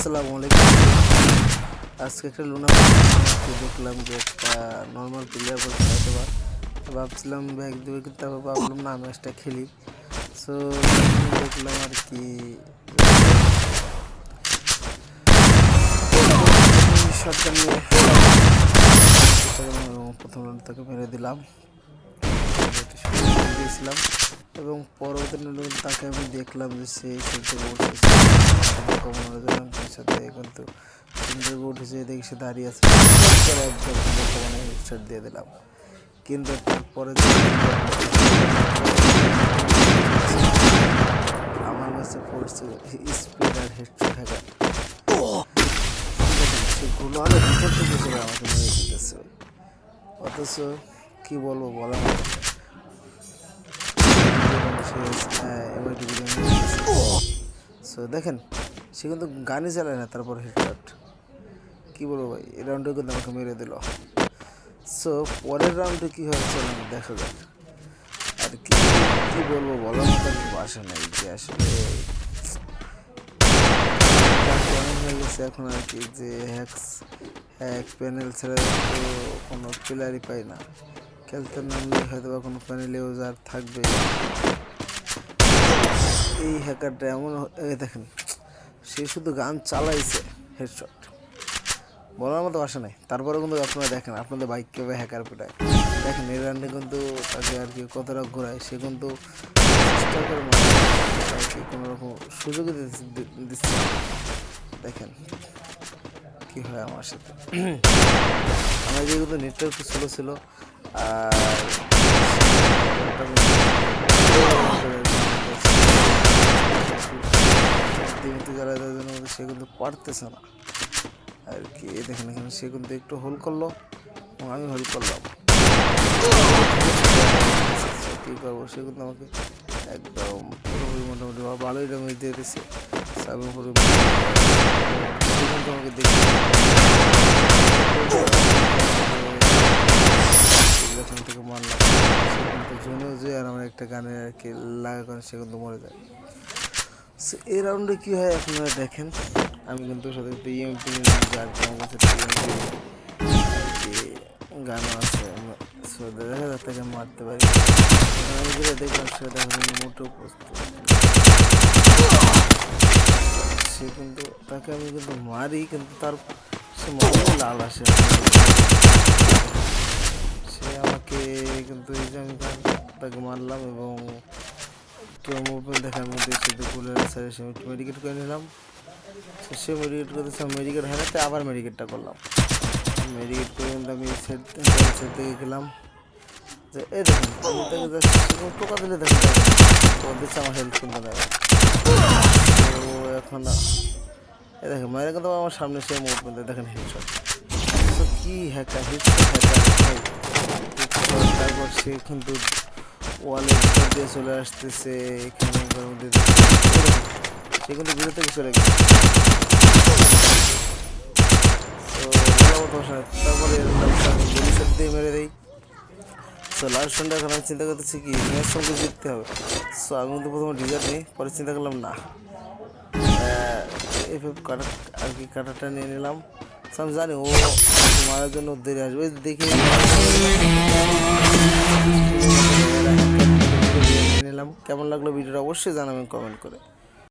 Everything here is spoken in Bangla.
আসসালামু আলাইকুম। আজকে একটা লুনা দেখলাম যে একটা নর্মাল প্লেয়ার বলতে হয়তো ভাবছিলাম ব্যাগ দেবে কিন্তু তারপর ভাবলাম না ম্যাচটা খেলি। সো দেখলাম আর কি শটগান নিয়ে প্রথম রাউন্ড তাকে মেরে দিলাম। দিয়েছিলাম। এবং পরবর্তী তাকে আমি দেখলাম যে সে বসেছে জন্য সাথে কিন্তু সুন্দর উঠেছে দেখি সে দাঁড়িয়ে আছে। হেডশট দিয়ে দিলাম। কিন্তু তারপরে আমার কাছে পড়ছে স্পিড আর হেডশট থাকা। সেগুলো আরও ভিতর থেকে চলে আমাকে মেরে দিতেছে। অথচ কি বলব না। সো দেখেন সে কিন্তু গানই চালায় না, তারপর হেডশট কী বলব ভাই? এই রাউন্ডে কিন্তু আমাকে মেরে দিল। সো পরের রাউন্ডে কী হয় চলেন দেখা যাক। আর কি, কী বলব বলার মতো আর কি নাই যে আসলে এখন আর কি যে হ্যাক্স হ্যাক প্যানেল ছাড়া তো কোনো প্লেয়ারই পাই না। খেলতে নামলে হয়তো বা কোনো প্যানেল ইউজার থাকবে এই হ্যাকারটা এমন দেখেন সে শুধু গান চালাইছে, হেডশট। বলার মতো ভাষা নাই। তারপরে কিন্তু আপনারা দেখেন, আপনাদের বাইক কীভাবে হ্যাকার পেটায়। দেখেন, এই রানটা কিন্তু তাকে আর কি কতটা ঘোরায়, সে কিন্তু চেষ্টা করে আর কি কোনো রকম সুযোগই দিচ্ছে-। দেখেন কি হয় আমার সাথে। আমার যে কিন্তু নেটওয়ার্ক স্লো ছিল, আর দিমিতে যারা জন্য কিন্তু সে কিন্তু পারতেছে না। আর কি দেখেন এখানে সে কিন্তু একটু হোল করল। এবং আমি হোল করলাম। কী করব সে কিন্তু আমাকে একদম পুরোপুরি মোটামুটি ভালোই ড্যামেজ দিয়ে দিচ্ছে পুরো আমাকে দেখে থেকে মারলাম। সে কিন্তু জুনেও যে আর আমার একটা গানের আর কি লাগা করে সে কিন্তু মরে যায়। সো এই রাউন্ডে কী হয় আপনারা দেখেন। আমি কিন্তু সাথে ইএমপি যার আমার কাছে গানও আছে। সো দেখা তাকে মারতে পারি। দেখলাম, সেটা প্রস্তুত সে কিন্তু, তাকে আমি কিন্তু মারি, কিন্তু তার সে মনে লাল আসে। সে আমাকে কিন্তু এই যে আমি তাকে মারলাম এবং কেউ মুভমেন্ট দেখার মধ্যে শুধু কুলের সাইডে সে মেডিকেট করে নিলাম। সে মেডিকেট করতেছে মেডিকেট হারাতে আবার মেডিকেটটা করলাম। মেডিকেট করে আমি সেট থেকে গেলাম যে, এই দেখুন, আমি তাকে টোকা দিলে দেখুন ও দিচ্ছে আমার হেল্প কিন্তু নেবে তো এখন এই দেখেন, মায়ের কিন্তু আমার সামনে সে মুভমেন্ট দেখেন হেডশট তো কি হ্যাকার হেডশট হ্যাকার তারপর সে কিন্তু ওয়ালের ভিতর দিয়ে চলে আসতেছে এখানে মধ্যে সে কিন্তু ঘুরে থেকে চলে গেছে। তারপরে গুলি দিয়ে মেরে দেই। সো লাস্ট রাউন্ডে এখন আমি চিন্তা করতেছি কি ম্যাচ সঙ্গে জিততে হবে। সো আমি কিন্তু প্রথমে ডিজার নিই পরে চিন্তা করলাম না। এভাবে কাটা আর কি কাটাটা নিয়ে নিলাম। So, আমি জানি ও মারার জন্য দেরি আসবে। দেখে। নিলাম কেমন লাগল ভিডিওটা অবশ্যই জানাবেন কমেন্ট করে।